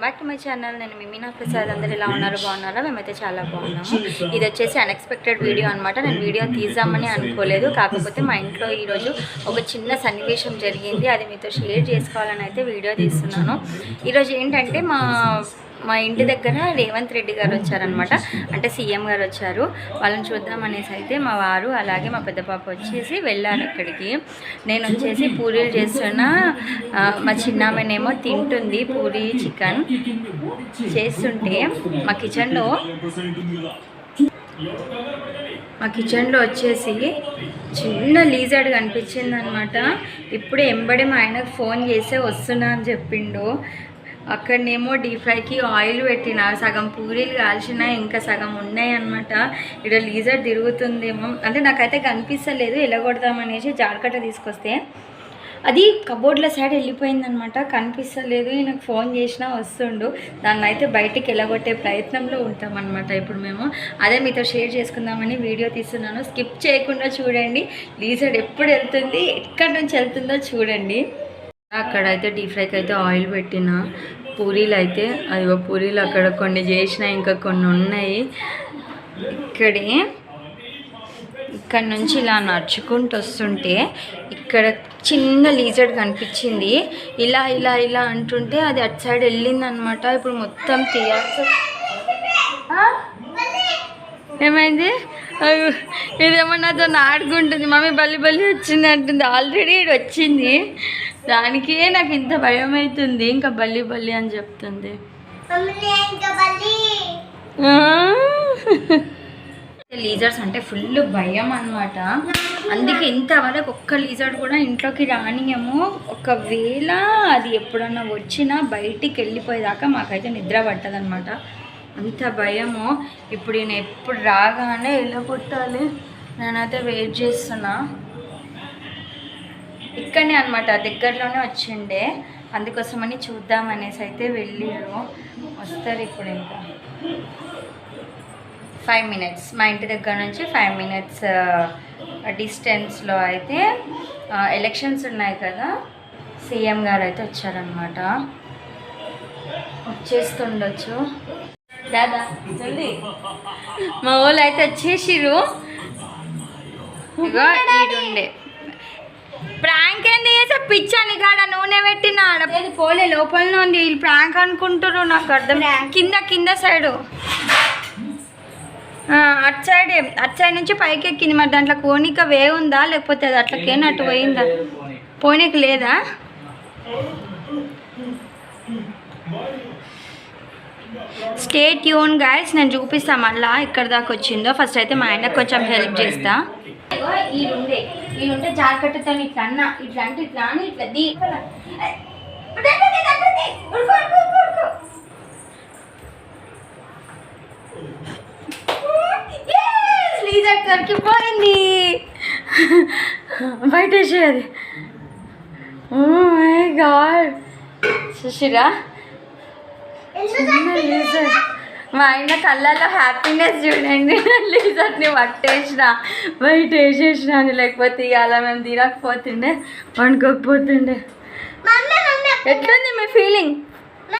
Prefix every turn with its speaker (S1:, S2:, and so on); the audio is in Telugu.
S1: Welcome back to my channel నేను మిమీనా ప్రసాద్. అందరు ఎలా ఉన్నారు? బాగున్నారా? మేమైతే చాలా బాగున్నాము ఇది వచ్చేసి అన్ఎక్స్పెక్టెడ్ వీడియో అనమాట నేను వీడియో తీద్దామని అనుకోలేదు. కాకపోతే మా ఇంట్లో ఈరోజు ఒక చిన్న సన్నివేశం జరిగింది. అది మీతో షేర్ చేసుకోవాలని అయితే వీడియో తీస్తున్నాను. ఈరోజు ఏంటంటే మా మా ఇంటి దగ్గర రేవంత్ రెడ్డి గారు వచ్చారనమాట అంటే సీఎం గారు వచ్చారు. వాళ్ళని చూద్దాం అనేసి అయితే మా వారు అలాగే మా పెద్ద పాప వచ్చేసి వెళ్ళారు అక్కడికి నేను వచ్చేసి పూరీలు చేస్తున్న. మా చిన్నామెనేమో తింటుంది పూరి చికెన్ చేస్తుంటే మా కిచెన్లో మా కిచెన్లో వచ్చేసి చిన్న లీజర్డ్ కనిపించింది అనమాట ఇప్పుడు ఎంబడి మా ఆయనకు ఫోన్ చేసే వస్తున్నా అని చెప్పిండు. అక్కడనేమో డీప్ ఫ్రైకి ఆయిల్ పెట్టిన సగం పూరీలు కాల్చిన ఇంకా సగం ఉన్నాయి అనమాట ఇక్కడ లీజర్ తిరుగుతుందేమో. అంటే నాకైతే కనిపిస్తలేదు ఎలగొడదామనేసి జాడకట్ట తీసుకొస్తే. అది కబోర్డ్ల సైడ్ వెళ్ళిపోయిందనమాట కనిపిస్తలేదు. ఈయనకు ఫోన్ చేసినా వస్తుండు. దాన్ని అయితే బయటికి వెళ్ళగొట్టే ప్రయత్నంలో ఉంటామన్నమాట ఇప్పుడు మేము. అదే మీతో షేర్ చేసుకుందామని వీడియో తీస్తున్నాను. స్కిప్ చేయకుండా చూడండి. లీజర్ ఎప్పుడు వెళ్తుంది ఎక్కడి నుంచి వెళ్తుందో చూడండి. అక్కడ అయితే డీప్ ఫ్రైకి అయితే ఆయిల్ పెట్టిన. పూరీలు అయితే అదిగో పూరీలు అక్కడ కొన్ని చేసిన ఇంకా కొన్ని ఉన్నాయి. ఇక్కడే ఇక్కడ నుంచి ఇలా నడుచుకుంటూ వస్తుంటే ఇక్కడ చిన్న లీజర్డ్ కనిపించింది. ఇలా ఇలా ఇలా అంటుంటే అది అటు సైడ్ వెళ్ళింది అనమాట ఇప్పుడు మొత్తం తీయాల్సి ఏమైంది? అయ్యో, ఇదేమో నాతో ఆడుకుంటుంది. మమ్మీ బల్లి బల్లి వచ్చింది అంటుంది ఆల్రెడీ వచ్చింది దానికే నాకు ఇంత భయం అవుతుంది ఇంకా బల్లి బల్లి అని చెప్తుంది? లీజర్స్ అంటే ఫుల్ భయం అన్నమాట. అందుకే ఇంతవరకు ఒక్క లీజర్డ్ కూడా ఇంట్లోకి రానియము. ఒకవేళ అది ఎప్పుడన్నా వచ్చినా బయటికి వెళ్ళిపోయేదాకా మాకైతే నిద్ర పట్టదనమాట అంత భయము. ఇప్పుడు నేను ఎప్పుడు రాగానే వెళ్ళగొట్టాలి నేనైతే వెయిట్ చేస్తున్నా. ఇక్కడనే అనమాట దగ్గరలోనే వచ్చిండే. అందుకోసమని చూద్దామనేసి అయితే వెళ్ళారు వస్తారు ఇప్పుడు ఇంకా. ఫైవ్ మినిట్స్ మా ఇంటి దగ్గర నుంచి ఫైవ్ మినిట్స్ డిస్టెన్స్లో అయితే ఎలక్షన్స్ ఉన్నాయి కదా. సీఎం గారు అయితే వచ్చారనమాట వచ్చేస్తుండొచ్చు. దాదా జల్దీ. మా వాళ్ళు అయితే వచ్చేసిరు ఇగో ఈడుండే. ప్రాంక్ ఏంది చేసే? పిచ్చాని కాడ నూనె పెట్టిన ఆడ. పోలే లోపలనే ఉంది వీళ్ళు ప్రాంక్ అనుకుంటారు నాకు అర్థం. కింద కింద సైడు. అటు సైడ్ అటు సైడ్ నుంచి పైకి ఎక్కింది. మరి దాంట్లో కోనిక వే ఉందా? లేకపోతే అది అట్లకేనా అటు పోయిందా? పోనీకి లేదా? స్టేట్ యూన్ గైస్ నేను చూపిస్తా మళ్ళా ఇక్కడ దాకా వచ్చిందో. ఫస్ట్ అయితే మా ఆయన కొంచెం హెల్ప్ చేస్తా. ఈడుండే ఈడుంటే జాకెట్తో ఇట్లా అన్న ఇట్లా అంటే ఇట్లా అని ఇట్లా దీ దొరికిపోయింది బయట వేసేది ఓ మై గాడ్. సుశిరా లీజర్. మా ఆయన కళ్ళల్లో హ్యాపీనెస్ చూడండి. లీజర్ని పట్టేసిన బయట వేసేసిన అని లేకపోతే ఇవాళ మేము తినకపోతుండే వండుకోకపోతుండే ఎట్లుంది మీ ఫీలింగ్